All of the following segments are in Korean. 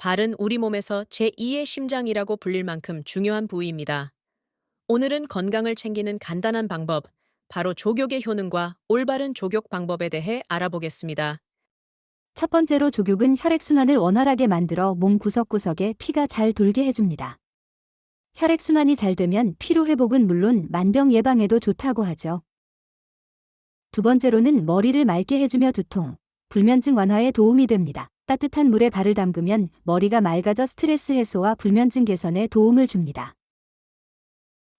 발은 우리 몸에서 제2의 심장이라고 불릴 만큼 중요한 부위입니다. 오늘은 건강을 챙기는 간단한 방법, 바로 족욕의 효능과 올바른 족욕 방법에 대해 알아보겠습니다. 첫 번째로 족욕은 혈액순환을 원활하게 만들어 몸 구석구석에 피가 잘 돌게 해줍니다. 혈액순환이 잘 되면 피로회복은 물론 만병 예방에도 좋다고 하죠. 두 번째로는 머리를 맑게 해주며 두통, 불면증 완화에 도움이 됩니다. 따뜻한 물에 발을 담그면 머리가 맑아져 스트레스 해소와 불면증 개선에 도움을 줍니다.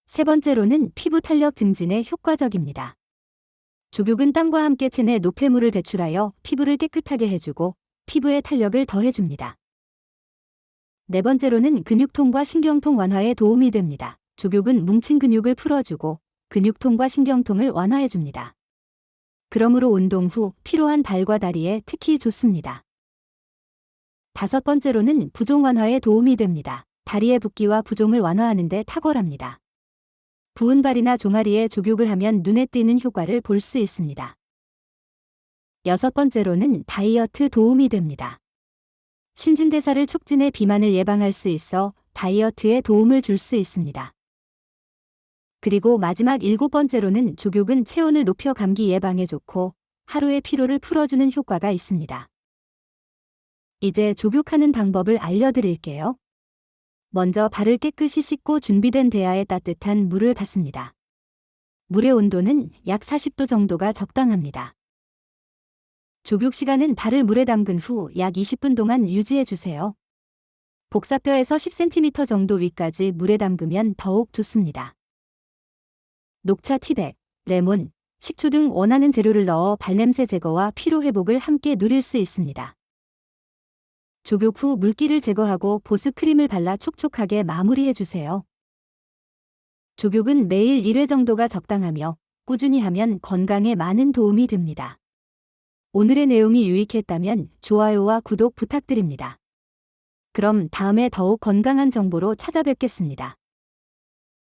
세 번째로는 피부 탄력 증진에 효과적입니다. 족욕은 땀과 함께 체내 노폐물을 배출하여 피부를 깨끗하게 해주고 피부의 탄력을 더해줍니다. 네 번째로는 근육통과 신경통 완화에 도움이 됩니다. 족욕은 뭉친 근육을 풀어주고 근육통과 신경통을 완화해줍니다. 그러므로 운동 후 피로한 발과 다리에 특히 좋습니다. 다섯 번째로는 부종 완화에 도움이 됩니다. 다리의 붓기와 부종을 완화하는 데 탁월합니다. 부은 발이나 종아리에 족욕을 하면 눈에 띄는 효과를 볼 수 있습니다. 여섯 번째로는 다이어트 도움이 됩니다. 신진대사를 촉진해 비만을 예방할 수 있어 다이어트에 도움을 줄 수 있습니다. 그리고 마지막 일곱 번째로는 족욕은 체온을 높여 감기 예방에 좋고 하루의 피로를 풀어주는 효과가 있습니다. 이제 족욕하는 방법을 알려드릴게요. 먼저 발을 깨끗이 씻고 준비된 대야에 따뜻한 물을 받습니다. 물의 온도는 약 40도 정도가 적당합니다. 족욕 시간은 발을 물에 담근 후 약 20분 동안 유지해 주세요. 복사뼈에서 10cm 정도 위까지 물에 담그면 더욱 좋습니다. 녹차 티백, 레몬, 식초 등 원하는 재료를 넣어 발냄새 제거와 피로 회복을 함께 누릴 수 있습니다. 족욕 후 물기를 제거하고 보습 크림을 발라 촉촉하게 마무리해 주세요. 족욕은 매일 1회 정도가 적당하며 꾸준히 하면 건강에 많은 도움이 됩니다. 오늘의 내용이 유익했다면 좋아요와 구독 부탁드립니다. 그럼 다음에 더욱 건강한 정보로 찾아뵙겠습니다.